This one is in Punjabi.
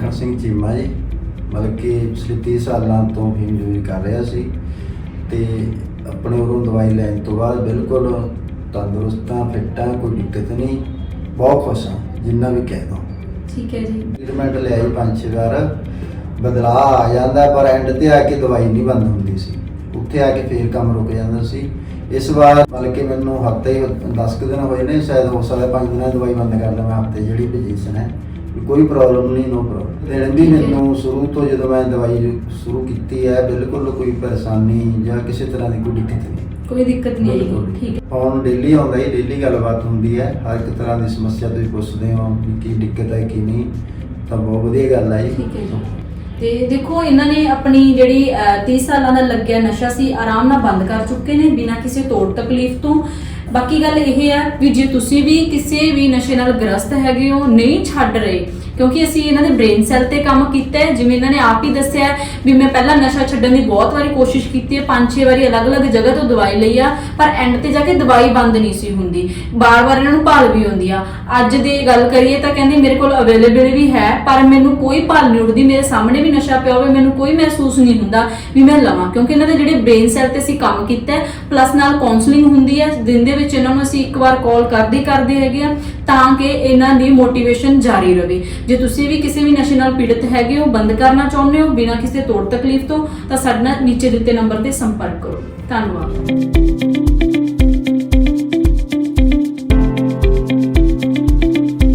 ਮੱਖਣ ਸਿੰਘ ਚੀਮਾ ਜੀ ਮਤਲਬ ਕਿ ਪਿਛਲੇ 30 ਸਾਲਾਂ ਤੋਂ ਫੀਮ ਯੂਜ਼ ਕਰ ਰਿਹਾ ਸੀ ਤੇ ਆਪਣੇ ਉਰੋਂ ਦਵਾਈ ਲੈਣ ਤੋਂ ਬਾਅਦ ਬਿਲਕੁਲ ਤੰਦਰੁਸਤ ਹਾਂ ਫਿੱਟ ਹਾਂ ਕੋਈ ਦਿੱਕਤ ਨਹੀਂ ਬਹੁਤ ਖੁਸ਼ ਹਾਂ ਜਿੰਨਾ ਵੀ ਕਹਿ ਦੋ ਠੀਕ ਹੈ ਜੀ। ਟ੍ਰੀਟਮੈਂਟ ਲਿਆਈ ਪੰਜ ਛੇ ਵਾਰ ਬਦਲਾਅ ਆ ਜਾਂਦਾ ਪਰ ਐਂਡ ਤੇ ਆ ਕੇ ਦਵਾਈ ਨਹੀਂ ਬੰਦ ਹੁੰਦੀ ਸੀ। ਉੱਥੇ ਆ ਕੇ ਫੇਰ ਕੰਮ ਰੁਕ ਜਾਂਦਾ ਸੀ। ਇਸ ਵਾਰ ਮਤਲਬ ਕਿ ਮੈਨੂੰ ਹਫ਼ਤੇ 10 ਕੁ ਦਿਨ ਹੋਏ ਨੇ ਸ਼ਾਇਦ ਹੋ ਸਕਦਾ 5 ਦਿਨਾਂ ਦਵਾਈ ਬੰਦ ਕਰ ਲਵਾਂ ਹਫ਼ਤੇ ਜਿਹੜੀ ਪੋਜੀਸ਼ਨ ਹੈ। ਕੋਈ ਪ੍ਰੋਬਲਮ ਨਹੀਂ ਨੋ ਪ੍ਰੋਬਲਮ ਹੈ। ਮੈਨੂੰ ਸ਼ੁਰੂ ਤੋਂ ਜਦੋਂ ਮੈਂ ਦਵਾਈ ਸ਼ੁਰੂ ਕੀਤੀ ਹੈ ਬਿਲਕੁਲ ਕੋਈ ਪਰੇਸ਼ਾਨੀ ਜਾਂ ਕਿਸੇ ਤਰ੍ਹਾਂ ਦੀ ਕੋਈ ਦਿੱਕਤ ਨਹੀਂ। ਕੋਈ ਦਿੱਕਤ ਨਹੀਂ। ਆਈ ਠੀਕ ਹੈ। ਫੋਨ ਡੇਲੀ ਆਉਂਦਾ ਹੀ ਡੇਲੀ ਗੱਲਬਾਤ ਹੁੰਦੀ ਹੈ ਹਰ ਇੱਕ ਤਰ੍ਹਾਂ ਦੀ ਸਮੱਸਿਆ ਤੁਸੀਂ ਪੁੱਛਦੇ ਹੋ ਵੀ ਕੀ ਦਿੱਕਤ ਹੈ ਕੀ ਨਹੀਂ ਤਾਂ ਬਹੁਤ ਵਧੀਆ ਗੱਲ ਹੈ ਜੀ। ਠੀਕ ਹੈ ਜੀ। ਤੇ ਦੇਖੋ ਇਹਨਾਂ ਨੇ ਆਪਣੀ ਜਿਹੜੀ ਅਹ, 30 ਸਾਲਾਂ ਦਾ ਲੱਗਿਆ ਨਸ਼ਾ ਸੀ ਆਰਾਮ ਨਾਲ ਬੰਦ ਕਰ ਚੁੱਕੇ ਨੇ ਬਿਨਾਂ ਕਿਸੇ ਤੋੜ ਤਕਲੀਫ ਤੋਂ। ਬਾਕੀ ਗੱਲ ਇਹ ਹੈ ਵੀ ਜੇ ਤੁਸੀਂ ਵੀ ਕਿਸੇ ਵੀ ਨਸ਼ੇ ਨਾਲ ਗ੍ਰਸਤ ਹੈਗੇ ਹੋ, ਨਹੀਂ ਛੱਡ ਰਹੇ, ਕਿਉਂਕਿ ਅਸੀਂ ਇਹਨਾਂ ਦੇ ਬ੍ਰੇਨ ਸੈੱਲ ਤੇ ਕੰਮ ਕੀਤਾ ਹੈ, ਜਿਵੇਂ ਇਹਨਾਂ ਨੇ ਆਪ ਹੀ ਦੱਸਿਆ ਵੀ ਮੈਂ ਪਹਿਲਾਂ ਨਸ਼ਾ ਛੱਡਣ ਦੀ ਬਹੁਤ ਵਾਰੀ ਕੋਸ਼ਿਸ਼ ਕੀਤੀ ਹੈ, ਪੰਜ ਛੇ ਵਾਰੀ ਅਲੱਗ-ਅਲੱਗ ਜਗ੍ਹਾ ਤੋਂ ਦਵਾਈ ਲਈ ਆ, ਪਰ ਐਂਡ ਤੇ ਜਾ ਕੇ ਦਵਾਈ ਬੰਦ ਨਹੀਂ ਸੀ ਹੁੰਦੀ। ਬਾਰ-ਬਾਰ ਇਹਨਾਂ ਨੂੰ ਭਾਲ ਵੀ ਹੁੰਦੀ ਆ। ਅੱਜ ਦੀ ਗੱਲ ਕਰੀਏ ਤਾਂ ਕਹਿੰਦੇ ਮੇਰੇ ਕੋਲ ਅਵੇਲੇਬਲ ਵੀ ਹੈ, ਪਰ ਮੈਨੂੰ ਕੋਈ ਭਾਲ ਨਹੀਂ ਉੱਠਦੀ ਮੇਰੇ ਸਾਹਮਣੇ ਵੀ ਨਸ਼ਾ ਪਿਆ ਹੋਵੇ, ਮੈਨੂੰ ਕੋਈ ਮਹਿਸੂਸ ਨਹੀਂ ਹੁੰਦਾ ਵੀ ਮੈਂ ਲਵਾਂ, ਕਿਉਂਕਿ ਇਹਨਾਂ ਦੇ ਜਿਹੜੇ ਬ੍ਰੇਨ ਸੈੱਲ ਤੇ ਅਸੀਂ ਕੰਮ ਕੀਤਾ ਹੈ ਪਲੱਸ ਨਾਲ ਕਾਉਂਸਲਿੰਗ ਹੁੰਦੀ ਹੈ, ਦਿਨ ਦੇ ਵਿੱਚ ਇਹਨਾਂ ਨੂੰ ਅਸੀਂ ਇੱਕ ਵਾਰ ਕਾਲ ਕਰਦੇ ਕਰਦੇ ਹੈਗੇ ਆ ਤਾਂ ਕਿ ਇਹਨਾਂ ਦੀ ਮੋਟੀਵੇਸ਼ਨ ਜਾਰੀ ਰਵੇ। ਜੇ ਤੁਸੀਂ ਵੀ ਕਿਸੇ ਵੀ ਨਸ਼ੇ ਨਾਲ ਪੀੜਤ ਹੈਗੇ ਹੋ, ਬੰਦ ਕਰਨਾ ਚਾਹੁੰਦੇ ਹੋ, ਬਿਨਾਂ ਕਿਸੇ ਤੋੜ ਤਕਲੀਫ ਤੋਂ, ਤਾਂ ਸਾਡੇ ਨਾਲ ਨੀਚੇ ਦਿੱਤੇ ਨੰਬਰ ਤੇ ਸੰਪਰਕ ਕਰੋ। ਧੰਨਵਾਦ।